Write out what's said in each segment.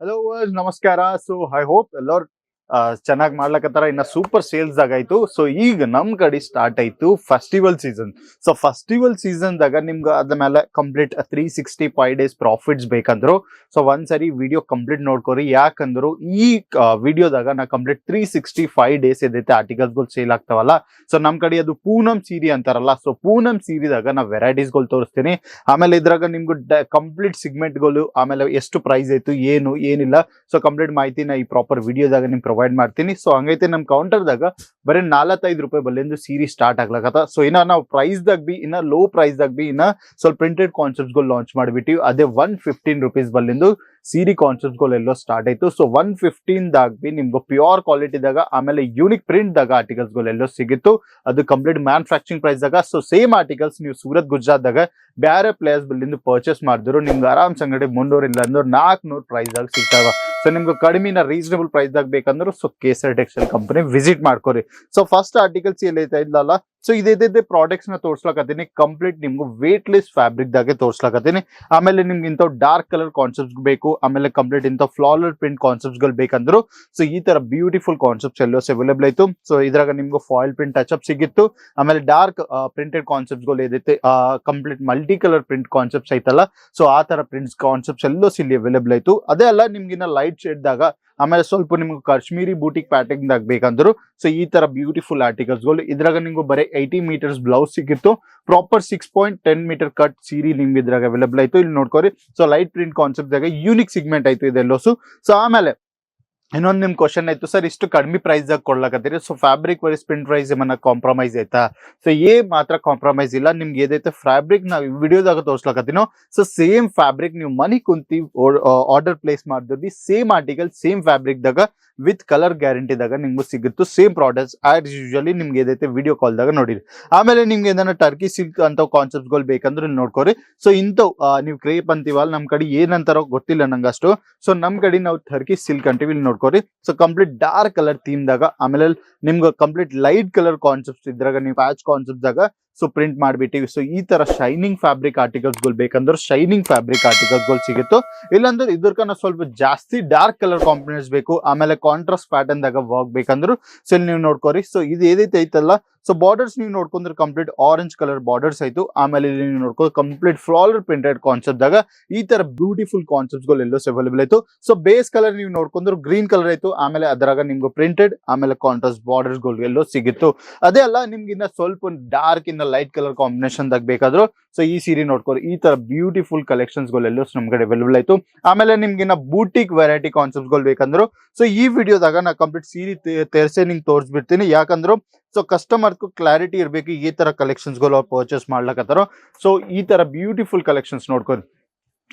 Hello ನಮಸ್ಕಾರ so I hope ಎಲ್ಲರೂ ಚೆನ್ನಾಗಿ ಮಾಡ್ಲಕತ್ತಾರ. ಇನ್ನ ಸೂಪರ್ ಸೇಲ್ಸ್ ಆಗಾಯ್ತು ಸೊ ಈಗ ನಮ್ ಕಡೆ ಸ್ಟಾರ್ಟ್ ಆಯ್ತು festival season so festival season ದಾಗ ನಿಮ್ಗೆ ಅದ್ರ ಮೇಲೆ complete three sixty five days profits ಬೇಕಂದ್ರು. So ಒಂದ್ಸರಿ ವಿಡಿಯೋ ಕಂಪ್ಲೀಟ್ ನೋಡ್ಕೋರಿ. ಯಾಕಂದ್ರು ಈ ವಿಡಿಯೋದಾಗ ನಾ complete three sixty five days ಎದೈತೆ ಆರ್ಟಿಕಲ್ಸ್ಗಳು ಸೇಲ್ ಆಗ್ತಾವಲ್ಲ. ಸೊ ನಮ್ ಕಡೆ ಅದು ಪೂನಮ್ ಸೀರಿ ಅಂತಾರಲ್ಲ. ಸೊ ಪೂನಂ ಸೀರಿದಾಗ ನಾ ವೆರೈಟೀಸ್ಗಳು ತೋರಿಸ್ತೀನಿ. ಆಮೇಲೆ ಇದ್ರಾಗ ನಿಮ್ಗೆ ಕಂಪ್ಲೀಟ್ ಸಿಗ್ಮೆಂಟ್ಗಳು ಆಮೇಲೆ ಎಷ್ಟು ಪ್ರೈಸ್ ಆಯ್ತು, ಏನು, ಏನಿಲ್ಲ. ಸೊ ಕಂಪ್ಲೀಟ್ ಮಾಹಿತಿನ ಈ ಪ್ರಾಪರ್ ವಿಡಿಯೋದಾಗ ನಿಮ್ಗೆ ಪ್ರೊವೈಡ್ ಮಾಡ್ತೀನಿ. ಸೊ ಹಂಗೈತೆ ನಮ್ಮ ಕೌಂಟರ್ದಾಗ ಬರೀ ನಾಲ್ಕೈದು ರೂಪಾಯಿ ಬಲ್ಲಿಂದು ಸೀರೆ ಸ್ಟಾರ್ಟ್ ಆಗ್ಲಕತ್ತ. ಸೊ ಇನ್ನ ನಾವು ಪ್ರೈಸ್ದಾಗ ಬಿ, ಇನ್ನ ಲೋ ಪ್ರೈಸ್ದಾಗ ಬಿ ಇನ್ನ ಸ್ವಲ್ಪ ಪ್ರಿಂಟೆಡ್ ಕಾನ್ಸೆಪ್ಟ್ಗಳು ಲಾಂಚ್ ಮಾಡಿಬಿಟ್ಟಿವಿ. ಅದೇ ಒನ್ ಫಿಫ್ಟೀನ್ ರುಪೀಸ್ ಬಲ್ಲಿಂದು ಸೀರೆ ಕಾನ್ಸೆಪ್ಟ್ಗಳೆಲ್ಲೋ ಸ್ಟಾರ್ಟ್ ಆಯ್ತು. ಸೊ ಒನ್ ಫಿಫ್ಟೀನ್ದಾಗ ಬಿ ನಿಮ್ಗೆ ಪ್ಯೂರ್ ಕ್ವಾಲಿಟಿದಾಗ ಆಮೇಲೆ ಯೂನಿಕ್ ಪ್ರಿಂಟ್ದಾಗ ದಾಗ ಆರ್ಟಿಕಲ್ಸ್ಗಳು ಎಲ್ಲೋ ಸಿಗಿತ್ತು. ಅದು ಕಂಪ್ಲೀಟ್ ಮ್ಯಾನುಫ್ಯಾಕ್ಚರಿಂಗ್ ಪ್ರೈಸ್ದಾಗ ಸೊ ಸೇಮ್ ಆರ್ಟಿಕಲ್ಸ್ ನೀವು ಸೂರತ್ ಗುಜರಾತ್ದಾಗ ಬೇರೆ ಪ್ಲೇಸ್ ಬಲ್ಲಿಂದ ಪರ್ಚೇಸ್ ಮಾಡಿದ್ರು, ನಿಮ್ಗೆ ಆರಾಮ್ ಸಂಗಡಿ ಮುನ್ನೂರು ಇಲ್ಲ ಅಂದ್ರೆ ನಾಲ್ಕುನೂರು ಪ್ರೈಸ್ ದಾಗ ಸಿಗ್ತಾವ. ಸೊ ನಿಮ್ಗೆ ಕಡಿಮೆನ ರೀಸನಬಲ್ ಪ್ರೈಸ್ದಾಗ ಬೇಕಂದ್ರೆ so Kesar textile company visit ಮಾಡ್ಕೊರಿ. ಸೊ ಫಸ್ಟ್ ಆರ್ಟಿಕಲ್ಸ್ ಎಲ್ಲ ಇಲ್ಲಲ್ಲ? ಸೊ ಇದೇ ಪ್ರಾಡಕ್ಟ್ಸ್ನ ತೋರ್ಸ್ಲಕತ್ತೀನಿ. ಕಂಪ್ಲೀಟ್ ನಿಮ್ಗೆ ವೇಟ್ ಲೆಸ್ ಫ್ಯಾಬ್ರಿಕ್ ದಾಗೆ ತೋರ್ಸ್ಲಕತ್ತೀನಿ. ಆಮೇಲೆ ನಿಮ್ಗೆ ಇಂಥ ಡಾರ್ಕ್ ಕಲರ್ ಕಾನ್ಸೆಪ್ಟ್ಸ್ ಬೇಕು. ಆಮೇಲೆ ಕಂಪ್ಲೀಟ್ ಇಂಥ ಫ್ಲಾಲರ್ ಪ್ರಿಂಟ್ ಕಾನ್ಸೆಪ್ಟ್ಗಳು ಬೇಕಂದ್ರು. ಸೊ ಈ ತರ ಬ್ಯೂಟಿಫುಲ್ ಕಾನ್ಸೆಪ್ಟ್ಸ್ ಎಲ್ಲೋಸ್ ಅವೈಲೇಬಲ್ ಆಯ್ತು. ಸೊ ಇದ್ರಾಗ ನಿಮ್ಗೆ ಫಾಯಿಲ್ ಪ್ರಿಂಟ್ ಟಚ್ ಅಪ್ ಸಿಗಿತ್ತು. ಆಮೇಲೆ ಡಾರ್ಕ್ ಪ್ರಿಂಟೆಡ್ ಕಾನ್ಸೆಪ್ಟ್ಸ್ಗಳು ಏದೈತೆ complete multi colour print concepts ಐತಲ್ಲ. ಸೊ ಆ ತರ ಪ್ರಿಂಟ್ಸ್ ಕಾನ್ಸೆಪ್ಟ್ಸ್ ಎಲ್ಲೋಸ್ ಇಲ್ಲಿ ಅವೈಲೇಬಲ್ ಆಯ್ತು. ಅದೇ ಅಲ್ಲ, ನಿಮ್ಗಿನ್ನ ಲೈಟ್ ಶೇಡ್ ದಾಗ ಆಮೇಲೆ ಸ್ವಲ್ಪ ನಿಮ್ಗೆ ಕಾಶ್ಮೀರಿ ಬೂಟಿಕ್ ಪ್ಯಾಟರ್ನ್ ದಾಗ ಬೇಕಂದ್ರು ಸೊ ಈ ತರ ಬ್ಯೂಟಿಫುಲ್ ಆರ್ಟಿಕಲ್ಸ್ಗಳು. ಇದ್ರಾಗ ನಿಮ್ಗೆ ಬರೀ ಏಯ್ಟಿ ಮೀಟರ್ಸ್ ಬ್ಲೌಸ್ ಸಿಕ್ಕಿತ್ತು. Proper six point ten metre cut ಸೀರಿ ನಿಮ್ಗೆ ಇದ್ರಾಗ ಅವೈಲೇಬಲ್ ಆಯ್ತು. ಇಲ್ಲಿ ನೋಡ್ಕೋರಿ. ಸೊ ಲೈಟ್ ಪ್ರಿಂಟ್ ಕಾನ್ಸೆಪ್ಟ್ ದಾಗ ಯೂನಿಕ್ ಸಿಗ್ಮೆಂಟ್ ಆಯ್ತು ಇದೆಲ್ಲೋಸು. ಸೊ ಆಮೇಲೆ ಇನ್ನೊಂದು ನಿಮ್ ಕ್ವಶನ್ ಆಯ್ತು, ಸರ್, ಇಷ್ಟು ಕಡಿಮೆ ಪ್ರೈಸ್ ಆಗಿ ಕೊಡ್ಲಕತ್ತೀರಿ so fabric wise print price ಏಮನ್ನ compromise ಆಯ್ತಾ? ಸೊ ಏ ಮಾತ್ರ ಕಾಂಪ್ರಮೈಸ್ ಇಲ್ಲ, ನಿಮ್ಗೆ ಏದೈತೆ ಫ್ಯಾಬ್ರಿಕ್ ನಾವು ವಿಡಿಯೋದಾಗ ತೋರ್ಸ್ಲಾಕತ್ತೀನೋ? ಸೊ ಸೇಮ್ ಫ್ಯಾಬ್ರಿಕ್ ನೀವು ಮನಿ ಕುಂತಿ ಆರ್ಡರ್ ಪ್ಲೇಸ್ ಮಾಡಿದ್ರಿ ಸೇಮ್ ಆರ್ಟಿಕಲ್ ಸೇಮ್ ಫ್ಯಾಬ್ರಿಕ್ ದಾಗ ವಿತ್ ಕಲರ್ ಗ್ಯಾರಂಟಿದಾಗ ನಿಮ್ಗೂ ಸಿಗುತ್ತೆ ಸೇಮ್ ಪ್ರಾಡಕ್ಟ್ಸ್ ಆಸ್ ಯೂಶಲಿ ನಿಮ್ಗೆ ಏದೈತೆ ವಿಡಿಯೋ ಕಾಲ್ದಾಗ ನೋಡಿರಿ. ಆಮೇಲೆ ನಿಮ್ಗೆ ಏನಾರ ಟರ್ಕಿ ಸಿಲ್ಕ್ ಅಂತ ಕಾನ್ಸೆಪ್ಟ್ಗಳು ಬೇಕಂದ್ರೆ ನೋಡ್ಕೊರಿ. ಸೊ ಇಂಥವು ನೀವು ಕ್ರೇಪ್ ಅಂತೀವಲ್ಲ, ನಮ್ ಕಡೆ ಏನಂತಾರೋ ಗೊತ್ತಿಲ್ಲ ನಂಗೆ ಅಷ್ಟು ಸೊ ನಮ್ ಕಡೆ ನಾವು ಟರ್ಕಿ ಸಿಲ್ಕ್ ಅಂತೀವಿ, ಇಲ್ಲಿ ನೋಡ್ಕೋರಿ so complete dark colour theme ದಾಗ ಆಮೇಲೆ ನಿಮ್ಗೆ ಕಂಪ್ಲೀಟ್ ಲೈಟ್ ಕಲರ್ ಕಾನ್ಸೆಪ್ಟ್ಸ್ ಇದ್ರಾಗ, ನೀವು ಪ್ಯಾಚ್ ಕಾನ್ಸೆಪ್ಟ್ ದಾಗ ಸೊ ಪ್ರಿಂಟ್ ಮಾಡಿಬಿಟ್ಟಿವಿ ಸೊ ಈ ತರ ಶೈನಿಂಗ್ ಫ್ಯಾಬ್ರಿಕ್ ಆರ್ಟಿಕಲ್ಸ್ಗಳು ಬೇಕಂದ್ರೆ ಶೈನಿಂಗ್ ಫ್ಯಾಬ್ರಿಕ್ ಆರ್ಟಿಕಲ್ಸ್ಗಳು ಸಿಗುತ್ತೋ. ಇಲ್ಲಾಂದ್ರೆ ಇದ್ರಕನ್ನ ಸ್ವಲ್ಪ ಜಾಸ್ತಿ ಡಾರ್ಕ್ ಕಲರ್ ಕಾಂಬಿನೇಷನ್ ಬೇಕು, ಆಮೇಲೆ ಕಾಂಟ್ರಾಸ್ಟ್ ಪ್ಯಾಟರ್ನ್ ದಾಗ ವರ್ಕ್ ಬೇಕಂದ್ರು ಸೊ ಇಲ್ಲಿ ನೀವು ನೋಡ್ಕೋರಿ. ಸೊ ಇದು ಏದೈತೆ ಐತಲ್ಲ ಸೊ ಬಾರ್ಡರ್ಸ್ ನೀವು ನೋಡ್ಕೊಂಡ್ರೆ ಕಂಪ್ಲೀಟ್ ಆರೆಂಜ್ ಕಲರ್ ಬಾರ್ಡರ್ಸ್ ಆಯ್ತು. ಆಮೇಲೆ ಇಲ್ಲಿ ನೀವು ನೋಡ್ಕೋ ಕಂಪ್ಲೀಟ್ ಫ್ಲಾಲರ್ ಪ್ರಿಂಟೆಡ್ ಕಾನ್ಸೆಪ್ಟ್ ದಾಗ ಈ ತರ ಬ್ಯೂಟಿಫುಲ್ ಕಾನ್ಸೆಪ್ಟ್ಗಳು ಎಲ್ಲೋ ಅವೈಲೇಬಲ್ ಆಯ್ತು. ಸೊ ಬೇಸ್ ಕಲರ್ ನೀವು ನೋಡ್ಕೊಂಡ್ರೆ ಗ್ರೀನ್ ಕಲರ್ ಆಯ್ತು. ಆಮೇಲೆ ಅದರಾಗ ನಿಮ್ಗೆ ಪ್ರಿಂಟೆಡ್ ಆಮೇಲೆ ಕಾಂಟ್ರಾಸ್ಟ್ ಬಾರ್ಡರ್ಸ್ಗಳು ಎಲ್ಲೋ ಸಿಗಿತ್ತು. ಅದೇ ಅಲ್ಲ, ನಿಮ್ಗಿನ್ನ ಸ್ವಲ್ಪ ಡಾರ್ಕ್ ಇನ್ನ ಲೈಟ್ ಕಲರ್ ಕಾಂಬಿನೇಷನ್ ದಾಗ ಬೇಕಾದ್ರು. ಸೊ ಈ ಸೀರೆ ನೋಡ್ಕೊರಿ. ಈ ತರ ಬ್ಯೂಟಿಫುಲ್ ಕಲೆಕ್ಷನ್ಸ್ ನಮ್ ಕಡೆ ಅವೈಲೇಬಲ್ ಆಯ್ತು. ಆಮೇಲೆ ನಿಮ್ಗೆ ಇನ್ನ ಬೂಟಿಕ್ ವೆರೈಟಿ ಕಾನ್ಸೆಪ್ಟ್ಗಳು ಬೇಕಂದ್ರು. ಸೊ ಈ ವಿಡಿಯೋದಾಗ ನಾ ಕಂಪ್ಲೀಟ್ ಸೀರೆ ತೇರ್ಸೆ ನಿಂಗೆ ತೋರಿಸ್ಬಿಡ್ತೀನಿ. ಯಾಕಂದ್ರು ಸೊ ಕಸ್ಟಮರ್ಗೂ ಕ್ಲಾರಿಟಿ ಇರಬೇಕು ಈ ತರ ಕಲೆಕ್ಷನ್ಸ್ಗಳು ಪರ್ಚೇಸ್ ಮಾಡ್ಲಕತ್ತಾರೋ. ಸೊ ಈ ತರ ಬ್ಯೂಟಿಫುಲ್ ಕಲೆಕ್ಷನ್ಸ್ ನೋಡ್ಕೊರಿ.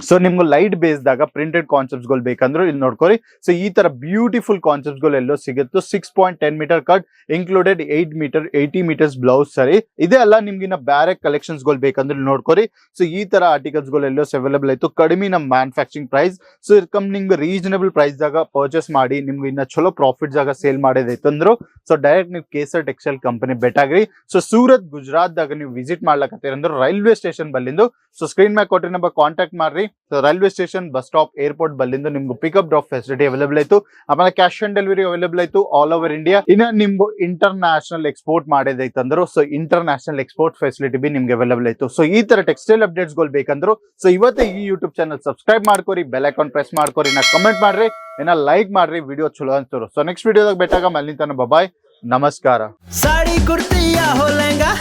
ಸೊ ನಿಮ್ಗೆ ಲೈಟ್ ಬೇಸ್ದಾಗ ಪ್ರಿಂಟೆಡ್ ಕಾನ್ಸೆಪ್ಟ್ಸ್ಗಳು ಬೇಕಂದ್ರೆ ಇಲ್ಲಿ ನೋಡ್ಕೊರಿ ಸೊ ಈ ತರ ಬ್ಯೂಟಿಫುಲ್ ಕಾನ್ಸೆಪ್ಟ್ಸ್ಗಳು ಎಲ್ಲೋ ಸಿಗುತ್ತೆ six point ten metre cut included eight metre eighty metres blouse ಸರಿ. ಇದೆ ಅಲ್ಲ ನಿಮ್ಗಿನ್ನ ಬೇರೆ ಕಲೆಕ್ಷನ್ಸ್ಗಳು ಬೇಕಂದ್ರೆ ನೋಡ್ಕೋರಿ ಸೊ ಈ ತರ ಆರ್ಟಿಕಲ್ಸ್ಗಳು ಎಲ್ಲೋ ಅವೈಲೇಬಲ್ ಆಯ್ತು. ಕಡಿಮೆ ನಮ್ಮ ಮ್ಯಾನುಫ್ಯಾಕ್ಚರಿಂಗ್ ಪ್ರೈಸ್ ಸೊ ಇರ್ಕಮ್ ನಿಮ್ಗೆ ರೀಸನಬಲ್ ಪ್ರೈಸ್ ದಾಗ ಪರ್ಚೇಸ್ ಮಾಡಿ, ನಿಮ್ಗೆ ಇನ್ನ ಚಲೋ ಪ್ರಾಫಿಟ್ ಜಾಗ ಸೇಲ್ ಮಾಡೋದೈತಂದ್ರು ಸೊ ಡೈರೆಕ್ಟ್ ನೀವು ಕೇಸರ್ ಟೆಕ್ಸ್ಟೈಲ್ ಕಂಪನಿ ಬೆಟಾಗ್ರಿ ಸೊ ಸೂರತ್ ಗುಜರಾತ್ ದಾಗ ನೀವು ವಿಸಿಟ್ ಮಾಡ್ಲಕತ್ತೀರ ಅಂದ್ರೆ ರೈಲ್ವೆ ಸ್ಟೇಷನ್ ಬಲ್ಲಿಂದು. ಸೊ ಸ್ಕ್ರೀನ್ ಮ್ಯಾಗ ಕೊಟ್ಟಿರೋ ನಂಬರ್ ಕಾಂಟ್ಯಾಕ್ಟ್ ಮಾಡ್ರಿ. So railway station bus stop airport ಬಲ್ಲಿಂದ ನಿಮ್ಗೆ ಪಿಕಪ್ ಡ್ರಾಪ್ ಫೆಸಿಲಿಟಿ ಅವೈಲೇಬಲ್ ಆಯ್ತು. ಆಮೇಲೆ ಕ್ಯಾಶ್ ಆನ್ ಡೆಲಿವರಿ ಅವೈಲೇಬಲ್ ಆಯ್ತು ಆಲ್ ಓವರ್ ಇಂಡಿಯಾ ಇನ್ನ ನಿಮ್ಮ ಇಂಟರ್ ನ್ಯಾಷನಲ್ ಎಕ್ಸ್ಪೋರ್ಟ್ ಮಾಡಿದೈತಂದ್ರು so international export facility ಬಿ ನಿಮ್ಗೆ ಅವೈಲೇಬಲ್ ಆಯ್ತು. ಸೊ ಈ ತರ ಟೆಕ್ಸ್ಟೈಲ್ ಅಪ್ಡೇಟ್ಸ್ಗಳು ಬೇಕಂದ್ರು ಸೊ ಇವತ್ತೆ ಈ ಯೂಟ್ಯೂಬ್ ಚಾನಲ್ ಸಬ್ಸ್ಕ್ರೈಬ್ ಮಾಡ್ಕೋರಿ ಬೆಲ್ ಐಕಾನ್ ಪ್ರೆಸ್ ಮಾಡ್ಕೋರಿ ನಾ ಕಮೆಂಟ್ ಮಾಡ್ರಿ, ಇನ್ನ ಲೈಕ್ ಮಾಡ್ರಿ ವಿಡಿಯೋ ಚಲೋ ಅನ್ಸೋರು. ಸೊ ನೆಕ್ಸ್ಟ್ ವಿಡಿಯೋದಾಗ ಬೇಟಾಗ ಮಲ್ಲಿನ ತನ ಬಬಾಯ್ ನಮಸ್ಕಾರ. ಸಾಡಿ ಕುರ್ತಿಯ ಹೋಲೇಂಗಾ?